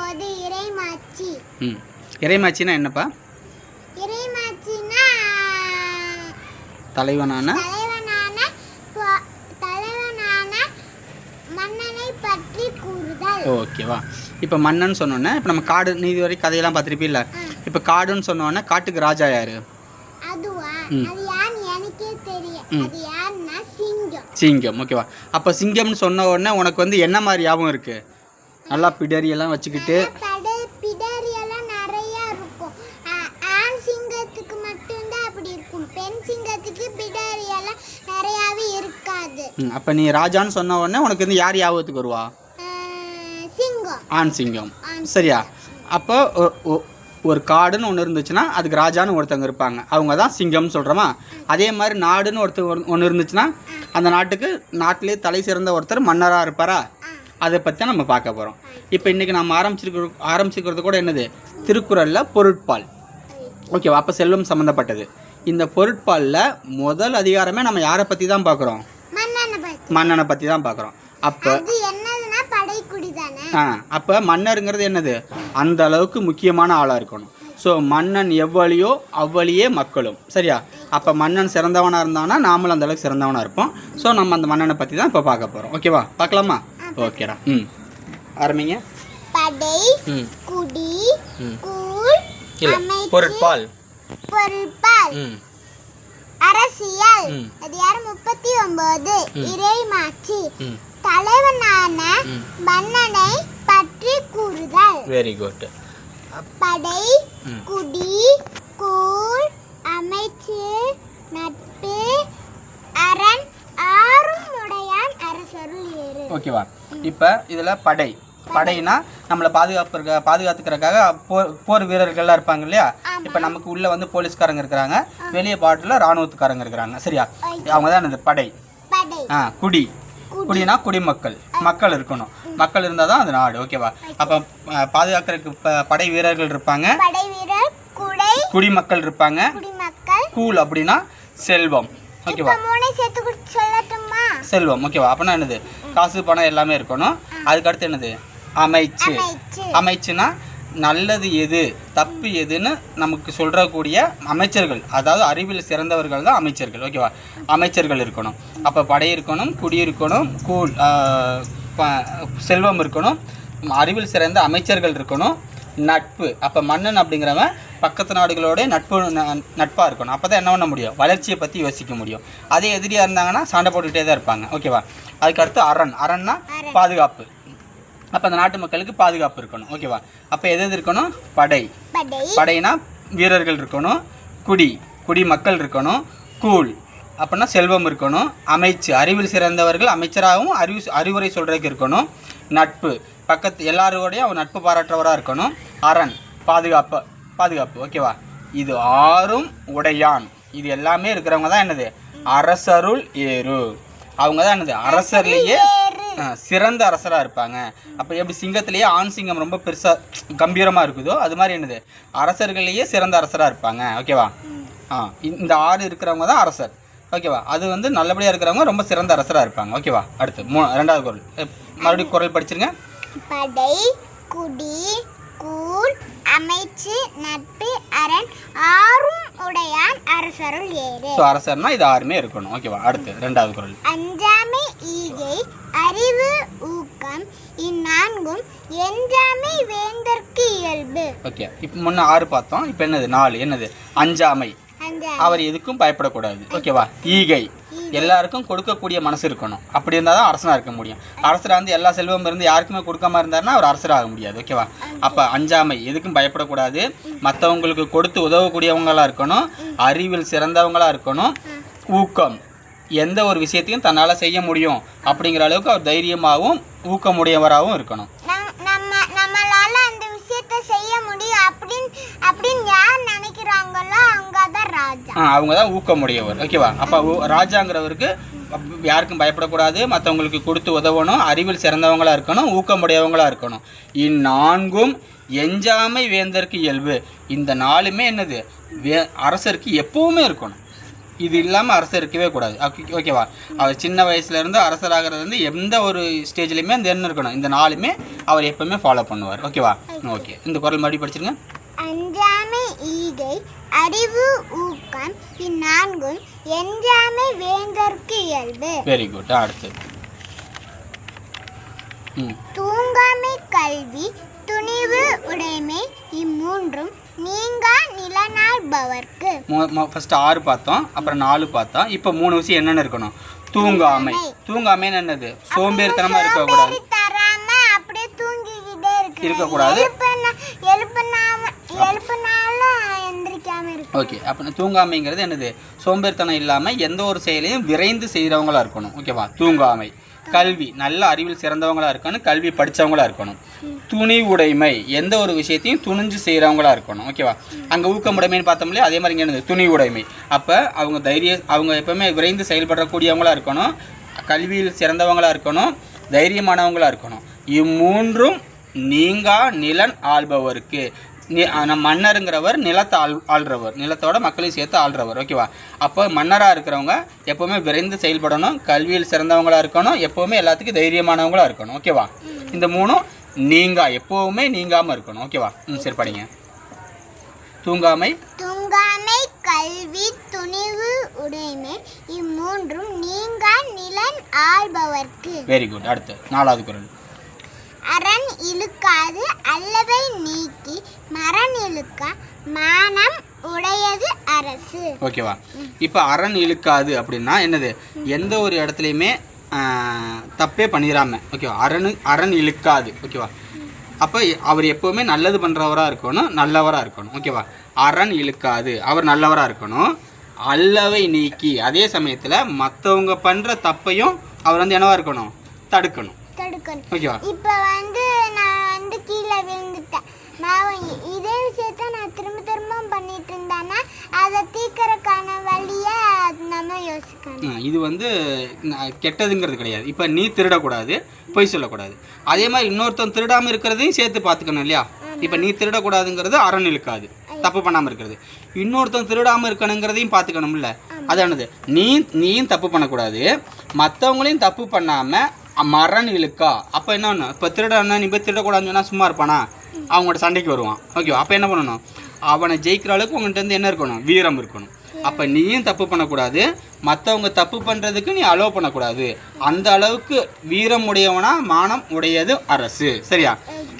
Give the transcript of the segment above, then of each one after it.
ஒன்பது இறைமாச்சி. ம். இறைமாச்சின்னா என்னப்பா? இறைமாச்சினா தலைவனான? தலைவனான ப- தலைவனான மன்னனை பற்றி கூறுதல். ஓகேவா இப்போ மன்னன் சொன்னோன்னே இப்போ நம்ம காடு நீதி வரை கதையெல்லாம் பார்த்துருப்பீல்ல? இப்போ காடுன்னு சொன்னோன்னே காட்டுக்கு ராஜா யாரு? அதுவா. அது யான்னு எனக்கே தெரியும் அது யாருன்னா சிங்கம். சிங்கம். ஓகேவா அப்போ சிங்கம்னு சொன்ன உடனே உனக்கு வந்து என்ன மாதிரி ஞாபகம் இருக்கு? நல்லா பிடரியெல்லாம் வச்சுக்கிட்டு தடை பிடாரி எல்லாம் நிறைய இருக்கும். ஆ- ஆண் சிங்கத்துக்கு மட்டும்தான் அப்படி இருக்கும். பெண் சிங்கத்துக்கு பிடாரி எல்லாம் நிறையாவே இருக்காது. ம், அப்போ நீ ராஜான்னு சொன்ன உடனே உனக்கு வந்து யார் ஞாபகத்துக்கு வருவா? சிங்கம். ஆண் சிங்கம். சரியா? அப்போ ஒரு காடுன்னு ஒன்று இருந்துச்சுன்னா அதுக்கு ராஜான்னு ஒருத்தவங்க இருப்பாங்க. அவங்க தான் சிங்கம்னு சொல்கிறோமா அதே மாதிரி நாடுன்னு ஒருத்தர் ஒன்று இருந்துச்சுன்னா அந்த நாட்டுக்கு நாட்டிலே தலை சிறந்த ஒருத்தர் மன்னராக இருப்பாரா? அதை பற்றி தான் நம்ம பார்க்க போகிறோம் இப்போ இன்றைக்கி நம்ம ஆரம்பிச்சிருக்கிற ஆரம்பிச்சிருக்கிறது கூட என்னது? திருக்குறளில் பொருட்பால். ஓகேவா? அப்போ செல்வம் சம்மந்தப்பட்டது இந்த பொருட்பாலில் முதல் அதிகாரமே நம்ம யாரை பற்றி தான் பார்க்குறோம்? மன்னனை பற்றி தான் பார்க்குறோம். அப்போ ஆ அப்போ மன்னருங்கிறது என்னது? அந்த அளவுக்கு முக்கியமான ஆளாக இருக்கணும். ஸோ மன்னன் எவ்வளியோ அவ்வளியே மக்களும். சரியா? அப்போ மன்னன் சிறந்தவனாக இருந்தானா? நாமளும் அந்த அளவுக்கு சிறந்தவனாக இருப்போம். ஸோ நம்ம அந்த மன்னனை பற்றி தான் இப்போ பார்க்க போகிறோம் ஓகேவா? பார்க்கலாமா? ஓகேடா ம் ஆரம்பிங்க படை குடி. கூழ் இல்லை அமைச்சு, பொருட்பால் பொருட்பால் அரசியல் ம். அது யாரு முப்பத்தி ஒன்பது இறைமாட்சி தலைவனான. மன்னனை பற்றி கூறுதல் வெரி குட் படை. குடி கூழ் அமைச்சு நட்பு அரண் ஆறும் உடையான் அரசருள் ஏறு ஓகேவா? இப்போ இதில் படை. படைனா நம்மளை பாதுகாப்பு பாதுகாத்துக்கிறதுக்காக போர் போர் வீரர்கள்லாம் இருப்பாங்க இல்லையா? இப்போ நமக்கு உள்ளே வந்து போலீஸ்காரங்க இருக்கிறாங்க. வெளியே பாட்டில் ராணுவத்துக்காரங்க இருக்கிறாங்க. சரியா? அவங்க தான் இந்த படை. ஆ குடி. குடினா குடிமக்கள். மக்கள் இருக்கணும். மக்கள் இருந்தால் தான் அது நாடு. ஓகேவா? அப்போ பாதுகாக்கிறதுக்கு படை வீரர்கள் இருப்பாங்க. குடிமக்கள் இருப்பாங்க. கூல் அப்படின்னா செல்வம். ஓகேவா? செல்வம். ஓகேவா அப்படின்னா என்னது? காசு பணம் எல்லாமே இருக்கணும். அதுக்கடுத்து என்னது? அமைச்சு. அமைச்சு. அமைச்சுனா நல்லது எது தப்பு எதுன்னு நமக்கு சொல்கிறக்கூடிய அமைச்சர்கள். அதாவது அறிவில் சிறந்தவர்கள் தான் அமைச்சர்கள். ஓகேவா அமைச்சர்கள் இருக்கணும். அப்போ படை இருக்கணும் குடி இருக்கணும் கூழ் செல்வம் இருக்கணும். அறிவில் சிறந்த அமைச்சர்கள் இருக்கணும். நட்பு. அப்போ மன்னன் அப்படிங்கிறவன் பக்கத்து நாடுகளோட நட்பு நட்பாக இருக்கணும். அப்போ தான் என்ன பண்ண முடியும்? வளர்ச்சியை பற்றி யோசிக்க முடியும். அதே எதிரியாக இருந்தாங்கன்னா சண்டை போட்டுக்கிட்டே தான் இருப்பாங்க. ஓகேவா அதுக்கடுத்து அரண். அரண்னா பாதுகாப்பு. அப்போ அந்த நாட்டு மக்களுக்கு பாதுகாப்பு இருக்கணும். ஓகேவா அப்போ எது எது இருக்கணும்? படை. படை. படைனா வீரர்கள் இருக்கணும். குடி. குடி மக்கள் இருக்கணும். கூழ். அப்படின்னா செல்வம் இருக்கணும். அமைச்சு. அறிவில் சிறந்தவர்கள் அமைச்சராகவும் அறிவு அறிவுரை சொல்கிறதுக்கு இருக்கணும். நட்பு. பக்கத்து எல்லாரோடையும் அவன் நட்பு பாராட்டுறவராக இருக்கணும். அரண். பாதுகாப்பு பாதுகாப்பு ஓகேவா இது ஆறும் உடையான். இது எல்லாமே இருக்கிறவங்க தான் என்னது? அரசருள் ஏறு. அவங்க தான் என்னது? அரசர்லேயே சிறந்த அரசராக இருப்பாங்க. அப்போ எப்படி சிங்கத்திலேயே ஆண் சிங்கம் ரொம்ப பெருசாக கம்பீரமாக இருக்குதோ அது மாதிரி என்னது? அரசர்களையே சிறந்த அரசராக இருப்பாங்க ஓகேவா ஆ இந்த ஆறு இருக்கிறவங்க தான் அரசர் ஓகேவா அது வந்து நல்லபடியாக இருக்கிறவங்க ரொம்ப சிறந்த அரசராக இருப்பாங்க ஓகேவா அடுத்து மூ ரெண்டாவது குரல். மறுபடியும் குரல் படிச்சிருங்க. படை குடி அமைச்சு நட்பு அரண் ஆறும் உடையான் அரசருள் ஏறு. ஸோ அரசர்னா இது ஆறுமே இருக்கணும். ஓகேவா அடுத்து ரெண்டாவது குரல். அஞ்சாமை ஈகை அறிவு ஊக்கம் இந்நான்கும் எஞ்சாமை வேந்தற்கு இயல்பு. ஓகே இப்போ முன்ன ஆறு பார்த்தோம் இப்போ என்னது? நாலு என்னது? அஞ்சாமை. அஞ்சா அவர் எதுக்கும் பயப்படக்கூடாது. ஓகேவா ஈகை. எல்லாருக்கும் கொடுக்கக்கூடிய மனசு இருக்கணும். அப்படி இருந்தால் தான் அரசனாக இருக்க முடியும். அரசராக வந்து எல்லா செல்வம் இருந்து யாருக்குமே கொடுக்காம இருந்தாருன்னா அவர் அரசராக முடியாது ஓகேவா அப்போ அஞ்சாமை எதுக்கும் பயப்படக்கூடாது. மற்றவங்களுக்கு கொடுத்து உதவக்கூடியவங்களாக இருக்கணும். அறிவில் சிறந்தவங்களாக இருக்கணும். ஊக்கம். எந்த ஒரு விஷயத்தையும் தன்னால் செய்ய முடியும் அப்படிங்கிற அளவுக்கு அவர் தைரியமாகவும் ஊக்கமுடையவராகவும் இருக்கணும் நம்- நம்ம நம்மளால அந்த விஷயத்த செய்ய முடியும் அப்படின்னு அப்படின்னு யார் நினைக்கிறாங்களோ அவங்க தான் ஊக்கமுடையவர். ஓகேவா அப்போ ராஜாங்கிறவருக்கு யாருக்கும் பயப்படக்கூடாது. மற்றவங்களுக்கு கொடுத்து உதவணும். அறிவில் சிறந்தவங்களா இருக்கணும். ஊக்கமுடையவங்களா இருக்கணும். இந்நான்கும் எஞ்சாமை வேந்தருக்கு இயல்பு. இந்த நாலுமே என்னது? வே அரசருக்கு எப்பவுமே இருக்கணும். இது இல்லாமல் அரசர் இருக்கவே கூடாது. ஓகே- ஓகேவா அவர் சின்ன வயசுலேருந்து அரசராகிறது வந்து எந்த ஒரு ஸ்டேஜ்லையுமே அந்த என்ன இருக்கணும். இந்த நாலுமே அவர் எப்பவுமே ஃபாலோ பண்ணுவார். ஓகேவா ஓகே இந்த குரல் மறுபடியும் படிச்சிருங்க. ஈகை அறிவு ஊக்கம் இந்நான்கும் எஞ்சாமை வேந்தற்கு இயல்பு. வெரி குட் அடுத்து. தூங்காமை கல்வி துணிவு உடைமை இம்மூன்றும் நீங்கா நிலநாள்பவர்க்கு. ஃபர்ஸ்ட் ஆறு பார்த்தோம் அப்புறம் நாலு பார்த்தோம். இப்போ மூணு விஷயம் என்னென்ன இருக்கணும்? தூங்காமை. தூங்காமைன்னு என்னது? சோம்பேறித்தனமாக இருக்கக்கூடாது தராம அப்படியே தூங்கிக்கிட்டே இருக்கு இருக்கக்கூடாது. எழுப்புனாலும் எந்திரிக்காம இருக்கு ஓகே அப்போ தூங்காமைங்கிறது என்னது? சோம்பேறித்தனம் இல்லாமல் எந்த ஒரு செயலையும் விரைந்து செய்கிறவங்களா இருக்கணும். ஓகேவா தூங்காமை. கல்வி நல்ல அறிவில் சிறந்தவங்களாக இருக்கணும் கல்வி படித்தவங்களாக இருக்கணும். துணி உடைமை எந்த ஒரு விஷயத்தையும் துணிஞ்சு செய்கிறவங்களா இருக்கணும். ஓகேவா அங்கே ஊக்கமுடைமைன்னு பார்த்தோம்லையே அதே மாதிரி இங்கே என்னது? துணி உடைமை. அப்போ அவங்க தைரிய அவங்க எப்பவுமே விரைந்து செயல்படக்கூடியவங்களாக இருக்கணும் கல்வியில் சிறந்தவங்களாக இருக்கணும் தைரியமானவங்களாக இருக்கணும். இம்மூன்றும் நீங்கா நிலன் ஆள்பவருக்கு. நி- நம்ம மன்னருங்கிறவர் நிலத்தை ஆள் ஆள்றவர். நிலத்தோட மக்களையும் சேர்த்து ஆள்றவர். ஓகேவா அப்போ மன்னராக இருக்கிறவங்க எப்போவுமே விரைந்து செயல்படணும் கல்வியில் சிறந்தவங்களா இருக்கணும் எப்போவுமே எல்லாத்துக்கும் தைரியமானவங்களா இருக்கணும். ஓகேவா இந்த மூணும் நீங்கா எப்போவுமே நீங்காமல் இருக்கணும். ஓகேவா ம் சரி படிங்க. தூங்காமை. தூங்காமை கல்வி துணிவு உடைமை இம்மூன்றும் நீங்கா நிலன் ஆள்பவர்க்கு. வெரி குட் அடுத்து நாலாவது குரல். அரண் இழுக்காது அல்லவை நீக்கி மரண் இழுக்க மானம் உடையது அரசு. ஓகேவா? இப்போ அரண் இழுக்காது அப்படின்னா என்னது? எந்த ஒரு இடத்துலையுமே தப்பே பண்ணிடாம ஓகேவா? அரண் அரண் இழுக்காது ஓகேவா? அப்போ அவர் எப்போவுமே நல்லது பண்ணுறவராக இருக்கணும் நல்லவராக இருக்கணும் ஓகேவா? அரண் இழுக்காது அவர் நல்லவராக இருக்கணும். அல்லவை நீக்கி அதே சமயத்தில் மற்றவங்க பண்ணுற தப்பையும் அவர் வந்து என்னவா இருக்கணும்? தடுக்கணும். தடுக்கணும். ஓகேவா? இப்போ வந்து விழுந்துட்டேன். நான் இதே விஷயத்த நான் திரும்ப திரும்ப பண்ணிட்டு இருந்தேன்னா அதை தீர்க்கறதுக்கான வழியை நம்ம யோசிக்கணும். இது வந்து கெட்டதுங்கிறது கிடையாது. இப்போ நீ திருடக்கூடாது பொய் சொல்லக்கூடாது. அதே மாதிரி இன்னொருத்தன் திருடாமல் இருக்கிறதையும் சேர்த்து பார்த்துக்கணும் இல்லையா? இப்போ நீ திருடக்கூடாதுங்கிறது அரண் இழுக்காது தப்பு பண்ணாமல் இருக்கிறது. இன்னொருத்தன் திருடாமல் இருக்கணுங்கிறதையும் பார்த்துக்கணும்ல. அதானது? நீ நீயும் தப்பு பண்ணக்கூடாது. மற்றவங்களையும் தப்பு பண்ணாமல் மரண் இழுக்கா. அப்போ என்ன ஒன்று இப்போ திருடனா நீ போய் திருடக்கூடாதுன்னு சொன்னால் சும்மா இருப்பானா? அவங்களோட சண்டைக்கு வருவான். ஓகே அப்போ என்ன பண்ணணும்? அவனை ஜெயிக்கிற அளவுக்கு உங்கள்கிட்ட இருந்து என்ன இருக்கணும்? வீரம் இருக்கணும். அப்போ நீயும் தப்பு பண்ணக்கூடாது. மற்றவங்க தப்பு பண்ணுறதுக்கு நீ அலோவ் பண்ணக்கூடாது. அந்த அளவுக்கு வீரம் உடையவனா மானம் உடையது அரசு. சரியா?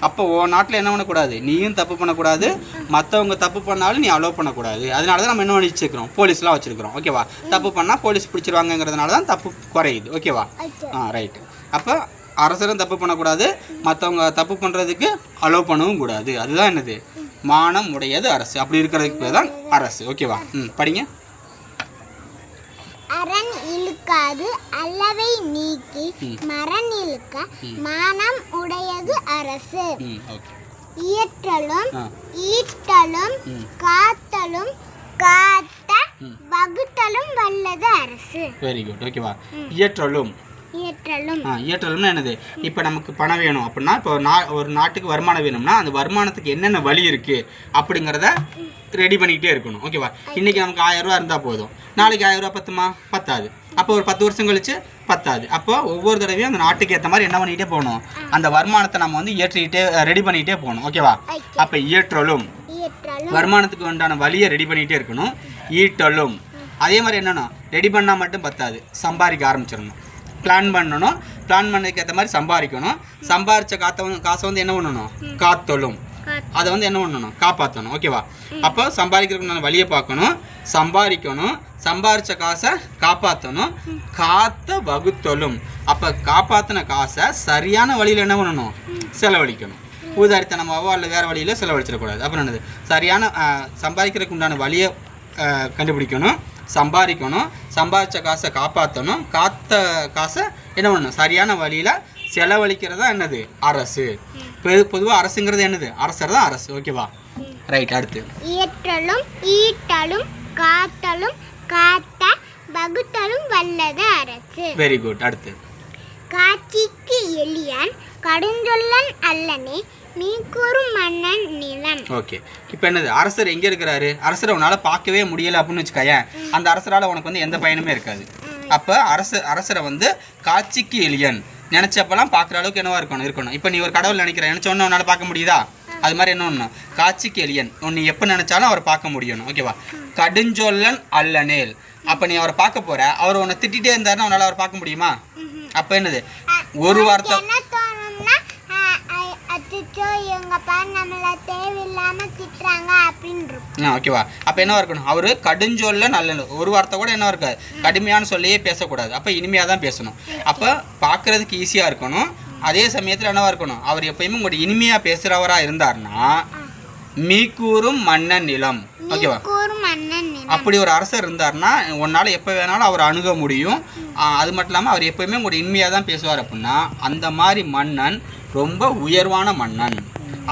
அப்போ உன் நாட்டில் என்ன பண்ணக்கூடாது? நீயும் தப்பு பண்ணக்கூடாது. மற்றவங்க தப்பு பண்ணாலும் நீ அலோவ் பண்ணக்கூடாது. அதனால தான் நம்ம என்ன வச்சுருக்கிறோம்? போலீஸ்லாம் வச்சுருக்கிறோம். ஓகேவா தப்பு பண்ணால் போலீஸ் பிடிச்சிருவாங்கங்கிறதுனால தான் தப்பு குறையுது. ஓகேவா ஓகே ஆ ரைட்டு அப்போ அரசரும் தப்பு பண்ணக்கூடாது மற்றவங்க தப்பு பண்ணுறதுக்கு அலோவ் பண்ணவும் கூடாது. அதுதான் என்னது? மானம் உடையது அரசு. அப்படி இருக்கிறதுக்கு பேர் தான் அரசு. ஓகேவா ம் படிங்க. அரண் இழுக்காது அல்லவை நீக்கி மரண் இழுக்க மானம் உடையது அரசு. இயற்றலும் ஈட்டலும். காத்தலும் காத்த. வகுத்தலும் வல்லது அரசு. வெரி குட் ஓகேவா இயற்றலும். இயற்றலும்னா என்னது? இப்போ நமக்கு பணம் வேணும் அப்படின்னா இப்போ நா ஒரு நாட்டுக்கு வருமானம் வேணும்னா அந்த வருமானத்துக்கு என்னென்ன வழி இருக்குது அப்படிங்கிறத ரெடி பண்ணிக்கிட்டே இருக்கணும். ஓகேவா இன்றைக்கி நமக்கு ஆயிரம் ரூபா இருந்தால் போதும். நாளைக்கு ஆயிரம் ரூபா பத்துமா? பத்தாது. அப்போ ஒரு பத்து வருஷம் கழிச்சு பத்தாது. அப்போ ஒவ்வொரு தடவையும் அந்த நாட்டுக்கு ஏற்ற மாதிரி என்ன பண்ணிக்கிட்டே போகணும்? அந்த வருமானத்தை நம்ம வந்து ஏற்றிக்கிட்டே ரெடி பண்ணிக்கிட்டே போகணும். ஓகேவா ஓகே. அப்போ இயற்றலும். வருமானத்துக்கு உண்டான வழியை ரெடி பண்ணிகிட்டே இருக்கணும். ஈட்டலும். அதே மாதிரி என்னன்னா ரெடி பண்ணால் மட்டும் பத்தாது. சம்பாதிக்க ஆரம்பிச்சிடணும். பிளான் பண்ணணும். பிளான் பண்ணதுக்கு ஏற்ற மாதிரி சம்பாதிக்கணும். சம்பாரிச்ச காத்த வந்து காசை வந்து என்ன பண்ணணும்? காத்தலும் காத்த- அதை வந்து என்ன பண்ணணும்? காப்பாற்றணும் ஓகேவா அப்போ சம்பாதிக்கிறதுக்கு வழியை பார்க்கணும். சம்பாதிக்கணும். சம்பாரிச்ச காசை காப்பாற்றணும் காத்த வகுத்தலும் அப்போ காப்பாற்றின காசை சரியான வழியில் என்ன பண்ணணும்? செலவழிக்கணும். ஊதாரித்தனமாவோ அல்ல வேறு வழியில் செலவழிச்சிடக்கூடாது. அப்புறம் என்னது? சரியான சம்பாதிக்கிறதுக்கு உண்டான வழியை கண்டுபிடிக்கணும். சம்பாதிக்கணும். சம்பாதிச்ச காசை காப்பாற்றணும் காத்த காசை என்ன பண்ணணும்? சரியான வழியில் செலவழிக்கிறது தான் என்னது? அரசு. பொதுவாக அரசுங்கிறது என்னது? அரசர் தான் அரசு. ஓகேவா ரைட் அடுத்து. இயற்றலும் ஈட்டலும் காத்தலும் காத்த வகுத்தலும் வல்லது அரசு. வெரி குட் அடுத்து. காட்சிக்கு எளியான் கடுஞ்சொல்லன் அல்லனே மீக்கூறும் மன்னன் நிலம். ஓகே. இப்போ என்னது? அரசர் எங்கே இருக்கிறாரு? அரசரை உன்னால் பார்க்கவே முடியல அப்படின்னு வச்சுக்கோயேன் அந்த அரசரால் உனக்கு வந்து எந்த பயனுமே இருக்காது. அப்போ அரச அரசரை வந்து காட்சிக்கு எளியன். நினச்சப்பெல்லாம் பார்க்குற அளவுக்கு என்னவா இருக்கணும்? இருக்கணும். இப்போ நீ ஒரு கடவுள் நினைக்கிற. நினச்ச உடனே உன்னால் பார்க்க முடியுதா? அது மாதிரி என்ன ஒன்று காட்சிக்கு எளியன். நீ எப்போ நினச்சாலும் அவரை பார்க்க முடியணும். ஓகேவா கடுஞ்சொல்லன் அல்லனேல். அப்போ நீ அவரை பார்க்க போற. அவர் உன்னை திட்டிகிட்டே இருந்தாருன்னா உன்னால் அவரை பார்க்க முடியுமா? அப்போ என்னது? ஒரு வார்த்தை அச்சோ இவங்க பாரு நம்மள தேவையில்லாம திட்டுறாங்க அப்படின்னு ஓகேவா அப்போ என்னவா இருக்கணும்? அவர் கடுஞ்சொல்ல நல்ல ஒரு வார்த்தை கூட என்ன இருக்காது. கடுமையான சொல்லையே பேசக்கூடாது. அப்போ இனிமையாக தான் பேசணும். அப்போ பார்க்குறதுக்கு ஈஸியாக இருக்கணும். அதே சமயத்தில் என்னவா இருக்கணும்? அவர் எப்பயுமே உங்கள்கிட்ட இனிமையாக பேசுகிறவராக இருந்தாருன்னா மீக்கூறும் மன்னன் நிலம். ஓகேவா அப்படி ஒரு அரசர் இருந்தாருன்னா உன்னால் எப்போ வேணாலும் அவர் அணுக முடியும். அது மட்டும் இல்லாமல் அவர் எப்பயுமே உங்களோட இனிமையாக தான் பேசுவார் அப்படின்னா அந்த மாதிரி மன்னன் ரொம்ப உயர்வான மன்னன்.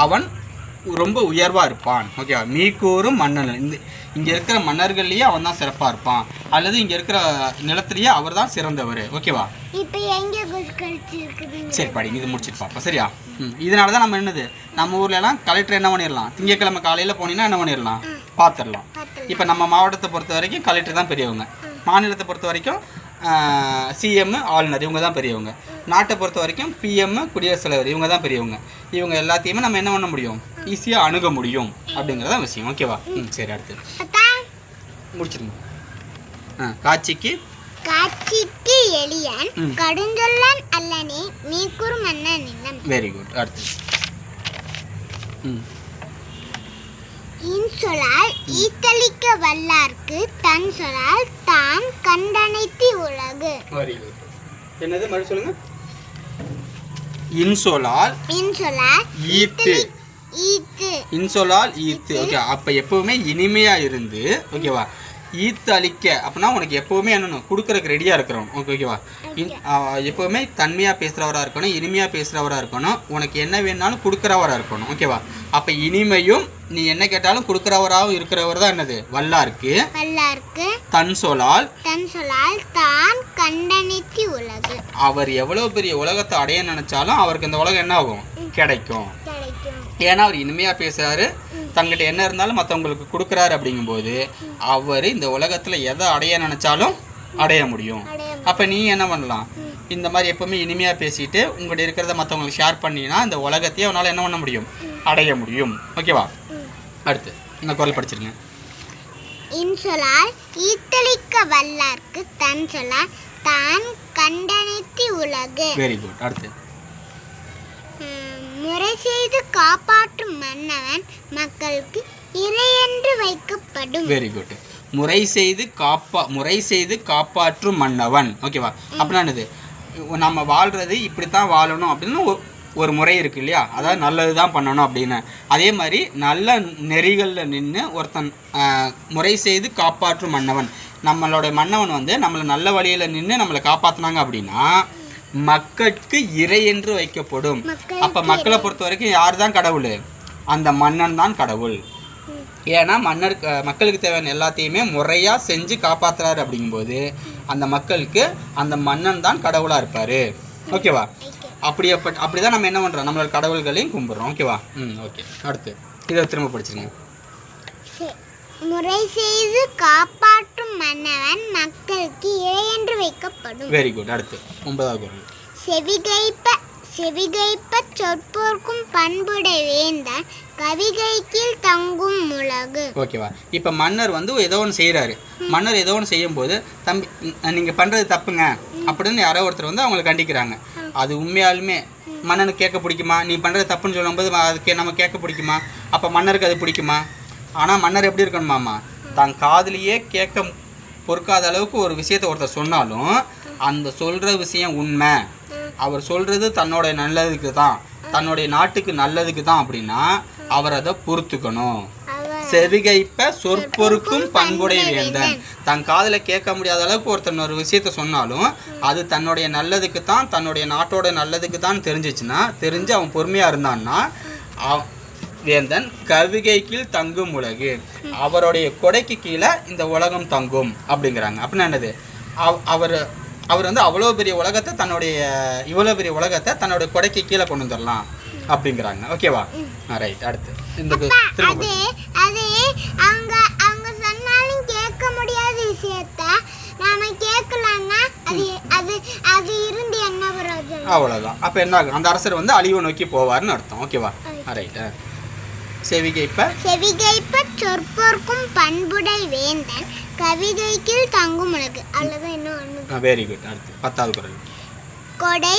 அவன் ரொம்ப உயர்வாக இருப்பான். ஓகேவா மீக்கூறும் மன்னன். இந்த இங்கே இருக்கிற மன்னர்கள்லேயே அவன் தான் சிறப்பாக இருப்பான். அல்லது இங்கே இருக்கிற நிலத்திலேயே அவர் தான் சிறந்தவர். ஓகேவா சரி படி இது முடிச்சிட்டு பார்ப்போம் சரியா? ம். இதனால தான் நம்ம என்னது? நம்ம ஊர்ல எல்லாம் கலெக்டர் என்ன பண்ணிடலாம் திங்கக்கிழமை காலையில் போனீங்கன்னா என்ன பண்ணிடலாம் பார்த்துடலாம். இப்போ நம்ம மாவட்டத்தை பொறுத்த வரைக்கும் கலெக்டர் தான் பெரியவங்க. மாநிலத்தை பொறுத்த வரைக்கும் சிஎம் ஆளுநர் இவங்க தான் பெரியவங்க. நாட்டை பொறுத்த வரைக்கும் பிஎம் குடியரசுத் தலைவர் இவங்க தான் பெரியவங்க. இவங்க எல்லாத்தையுமே நம்ம என்ன பண்ண முடியும்? ஈஸியாக அணுக முடியும். அப்படிங்கிறத விஷயம். ஓகேவா ம் சரி அடுத்து. முடிச்சிருங்க. ஆ காட்சிக்கு. காட்சிக்கு எளியன். கடுஞ்சொல்லன் அல்லனே மீக்கூறும் மன்னன் நிலம் வெரி குட் அடுத்து. ம். இன்சொலால் ஈத்தளிக்க வல்லார்க்கு தன் சொலால் தான் கண்டனைத்தி உலகு. வெரி குட் என்னது? மறுபடியும் சொல்லுங்க. இன்சொலால் இன்சொலால் ஈத்து. ஈத்து. இன்சொலால் ஈத்து. ஓகே அப்போ எப்பவுமே இனிமையா இருந்து ஓகேவா? ஈத்து அளிக்க. அப்படின்னா உனக்கு எப்பவுமே என்னன்னு கொடுக்கறதுக்கு ரெடியாக இருக்கிறோம் ஓகே ஓகேவா எப்பவுமே தன்மையாக பேசுகிறவராக இருக்கணும் இனிமையாக பேசுகிறவராக இருக்கணும் உனக்கு என்ன வேணாலும் கொடுக்குறவராக இருக்கணும். ஓகேவா அப்போ இனிமையும் நீ என்ன கேட்டாலும் கொடுக்குறவராகவும் இருக்கிறவர் தான் என்னது? வல்லாருக்கு. வல்லார்க்கு. தன் சொலால். தன் சொலால் தான் கண்டனைத்தி உலகு. அவர் எவ்வளோ பெரிய உலகத்தை அடைய நினைச்சாலும் அவருக்கு இந்த உலகம் என்ன ஆகும்? கிடைக்கும். கிடைக்கும். ஏன்னா அவர் இனிமையாக பேசுகிறாரு தங்கிட்ட என்ன இருந்தாலும் மற்றவங்களுக்கு கொடுக்குறாரு அப்படிங்கும்போது அவர் இந்த உலகத்தில் எதை அடைய நினச்சாலும் அடைய முடியும். அப்போ நீ என்ன பண்ணலாம்? இந்த மாதிரி எப்பவுமே இனிமையாக பேசிட்டு உங்கள்கிட்ட இருக்கிறத மற்றவங்களுக்கு ஷேர் பண்ணினா இந்த உலகத்தையே அவனால் என்ன பண்ண முடியும்? அடைய முடியும். ஓகேவா அடுத்து இந்த குரல் படிச்சிருங்க. இன்சொலால் ஈத்தளிக்க வல்லார்க்கு தன் சொலால் தான் கண்டனைத்தி உலகு. வெரி குட் அடுத்து. முறை செய்து காப்பாற்றும் மன்னவன் மக்களுக்கு இறையென்று வைக்கப்படும். வெரி குட் முறை செய்து காப்பா முறை செய்து காப்பாற்றும் மன்னவன். ஓகேவா அப்படின்னா என்னது? நம்ம வாழ்றது இப்படி தான் வாழணும் அப்படின்னு ஒரு முறை இருக்கு இல்லையா? அதாவது நல்லது தான் பண்ணணும் அப்படின்னு. அதே மாதிரி நல்ல நெறிகளில் நின்று ஒருத்தன் முறை செய்து காப்பாற்றும் மன்னவன். நம்மளோட மன்னவன் வந்து நம்மளை நல்ல வழியில் நின்று நம்மளை காப்பாற்றினாங்க அப்படின்னா மக்களுக்கு இறை என்று வைக்கப்படும். அப்போ மக்களை பொறுத்த வரைக்கும் யார் தான் கடவுள்? அந்த மன்னன் தான் கடவுள். ஏன்னா மன்னருக்கு அஹ், மக்களுக்கு தேவையான எல்லாத்தையுமே முறையாக செஞ்சு காப்பாத்துறாரு அப்படிங்கும்போது அந்த மக்களுக்கு அந்த மன்னன் தான் கடவுளாக இருப்பார். ஓகேவா? அப்படி அப்படி தான் நம்ம என்ன பண்ணுறோம் நம்மளோட கடவுள்களையும் கும்பிட்றோம். ஓகேவா? ம் ஓகே. அடுத்து. இதை திரும்ப படிச்சிருங்க. முறை செய்து காப்பாற்றும் மன்னவன் மக்களுக்கு இறையென்று வைக்கப்படும். வெரி குட் அடுத்து ஒன்பதாவது குரல். செவிகைப்ப செவிகைப்ப சொற்போர்க்கும் பண்புடை வேந்தன் கவிகை கீழ் தங்கும் உலகு ஓகேவா இப்போ மன்னர் வந்து ஏதோ ஒன்று செய்கிறாரு மன்னர் ஏதோ ஒன்று செய்யும்போது தம்பி நீங்கள் பண்ணுறது தப்புங்க. அப்படின்னு யாரோ ஒருத்தர் வந்து அவங்களை கண்டிக்கிறாங்க. அது உண்மையாலுமே மன்னனுக்கு கேட்க பிடிக்குமா? நீ பண்ணுறது தப்புன்னு சொல்லும்போது அதுக்கு நம்ம கேட்க பிடிக்குமா? அப்போ மன்னருக்கு அது பிடிக்குமா? ஆனால் மன்னர் எப்படி இருக்கணுமாமா தான் காதுலயே கேட்க பொறுக்காத அளவுக்கு ஒரு விஷயத்தை ஒருத்தர் சொன்னாலும் அந்த சொல்கிற விஷயம் உண்மை. அவர் சொல்கிறது தன்னோட நல்லதுக்கு தான். தன்னுடைய நாட்டுக்கு நல்லதுக்கு தான் அப்படின்னா அவர் அதை பொறுத்துக்கணும். செவிகைப்ப சொற்பொருக்கும் பண்புடை வேந்தன். தன் காதில் கேட்க முடியாத அளவுக்கு ஒருத்தன் ஒரு விஷயத்த சொன்னாலும் அது தன்னுடைய நல்லதுக்கு தான் தன்னுடைய நாட்டோட நல்லதுக்கு தான் தெரிஞ்சிச்சுன்னா தெரிஞ்சு அவன் பொறுமையாக இருந்தான்னா அவ- வேந்தன் கவிகை கீழ் தங்கும் உலகு. அவருடைய கொடைக்கு கீழே இந்த உலகம் தங்கும் அப்படிங்கிறாங்க. அப்படின்னா என்னது? அவ- அவர் அவர் வந்து அவ்வளோ பெரிய உலகத்தை தன்னுடைய இவ்வளோ பெரிய உலகத்தை தன்னுடைய கொடைக்கு கீழே கொண்டு வந்துடலாம் அப்படிங்கிறாங்க. ஓகேவா? ரைட் அடுத்து. இந்த கு- திரும்ப அது அது அவங்க அவங்க சொன்னாலும் கேட்க முடியாத விஷயத்த நாம கேட்கலன்னா அது அது அது இருந்து என்ன பிரயோஜனம்? அவ்வளோதான் அப்போ என்ன ஆகும்? அந்த அரசர் வந்து அழிவை நோக்கி போவார்னு அர்த்தம். ஓகேவா? ரைட்டு செவிகை இப்போ செவிகைப்ப சொற்போர்க்கும் பண்புடை வேந்தன் கவிதைக்குள் தங்கும் உலகு. என்ன ஒண்ணு வெரி குட் அடுத்து பத்தாவது குரல். கொடை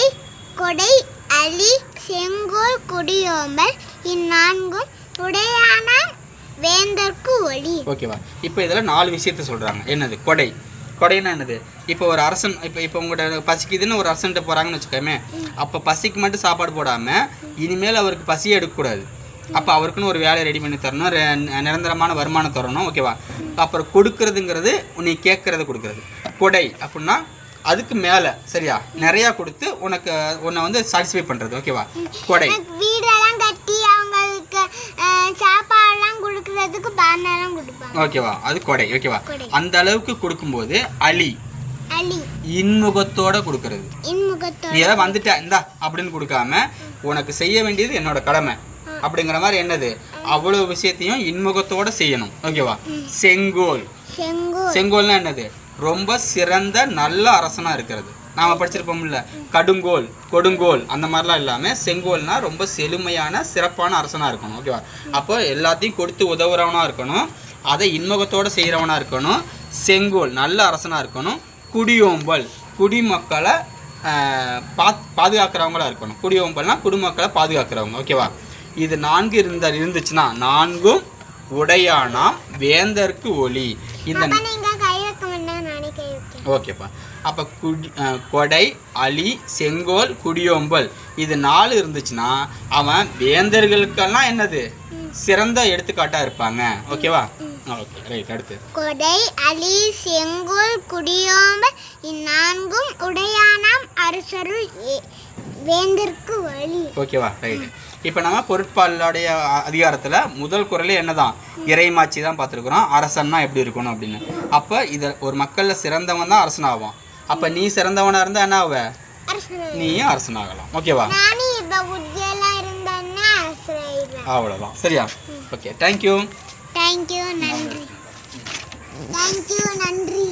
கொடை அலி செங்கோல் குடியோம்பல் இந்நான்கும் உடையான வேந்தர்க்கு ஒளி. ஓகேவா இப்போ இதில் நாலு விஷயத்த சொல்கிறாங்க என்னது? கொடை. கொடைன்னா என்னது? இப்போ ஒரு அரசன் இப்போ இப்போ உங்கள்கிட்ட பசிக்குதுன்னு ஒரு அரசன்ட்ட போகிறாங்கன்னு வச்சுக்கோமே. அப்போ பசிக்கு மட்டும் சாப்பாடு போடாமல் இனிமேல் அவருக்கு பசியே எடுக்கக்கூடாது. அப்போ அவருக்குன்னு ஒரு வேலையை ரெடி பண்ணி தரணும். நிரந்தரமான வருமானம் தரணும். ஓகேவா அப்புறம் கொடுக்கறதுங்கிறது நீ கேட்கறத கொடுக்கறது. கொடை அப்படின்னா அதுக்கு மேலே சரியா? நிறையா கொடுத்து உனக்கு உன்னை வந்து சாட்டிஸ்ஃபை பண்ணுறது ஓகேவா கொடை. வீடெல்லாம் கட்டி அவங்களுக்கு சாப்பாடெல்லாம் கொடுக்கறதுக்கு பானெல்லாம் கொடுப்பாங்க. ஓகேவா அது கொடை. ஓகேவா. அந்த அளவுக்கு கொடுக்கும்போது அலி. இன்முகத்தோட கொடுக்கறது. இன்முகத்தோட. நீ ஏதாவது வந்துட்ட இந்தா அப்படின்னு கொடுக்காம உனக்கு செய்ய வேண்டியது என்னோட கடமை. அப்படிங்கிற மாதிரி என்னது? அவ்வளவு விஷயத்தையும் இன்முகத்தோட செய்யணும். ஓகேவா செங்கோல். செங்கோல். செங்கோல்னா என்னது? ரொம்ப சிறந்த நல்ல அரசனா இருக்கிறது. நாம படிச்சிருப்போம்ல. கடுங்கோல் கொடுங்கோல் அந்த மாதிரிலாம் இல்லாமல் செங்கோல்னா ரொம்ப செழுமையான சிறப்பான அரசனா இருக்கணும். ஓகேவா அப்போ எல்லாத்தையும் கொடுத்து உதவுறவனா இருக்கணும். அதை இன்முகத்தோட செய்கிறவனா இருக்கணும். செங்கோல் நல்ல அரசனா இருக்கணும். குடியோம்பல். குடிமக்களை பாத் பாதுகாக்கிறவங்களா இருக்கணும். குடியோம்பல்னா குடிமக்களை பாதுகாக்கிறவங்க. ஓகேவா இது நான்கு இருந்த இருந்துச்சுன்னா நான்கும் உடையானாம் வேந்தர்க்கு ஒளி. இந்த ஓகேப்பா. அப்போ குடி கொடை அலி செங்கோல் குடியோம்பல் இது நாலு இருந்துச்சுன்னா அவன் வேந்தர்களுக்கெல்லாம் என்னது? சிறந்த எடுத்துக்காட்டாக இருப்பாங்க. ஓகேவா? ஓகே ரைட் அடுத்து. கொடை அலி செங்கோல் குடியோம்பல் இந்நான்கும் உடையானாம் அரசருள் வேந்தர்க்கு வழி ஓகேவா? ரைட் இப்போ நம்ம பொருட்பாலுடைய அதிகாரத்தில் முதல் குரலே என்னதான்? இறைமாட்சி தான் பார்த்துருக்குறோம். அரசன்னா எப்படி இருக்கணும் அப்படின்னு. அப்போ இதை ஒரு மக்களில் சிறந்தவன் தான் அரசனாகும் அப்போ நீ சிறந்தவனாக இருந்தால் என்ன ஆவ? நீயும் ஓகேவா புத்தியெல்லாம் இருந்தேன்னா அரசராயிடுவேன் அவ்வளோதான் சரியா? Okay thank you thank you நன்றி. தேங்க்யூ நன்றி.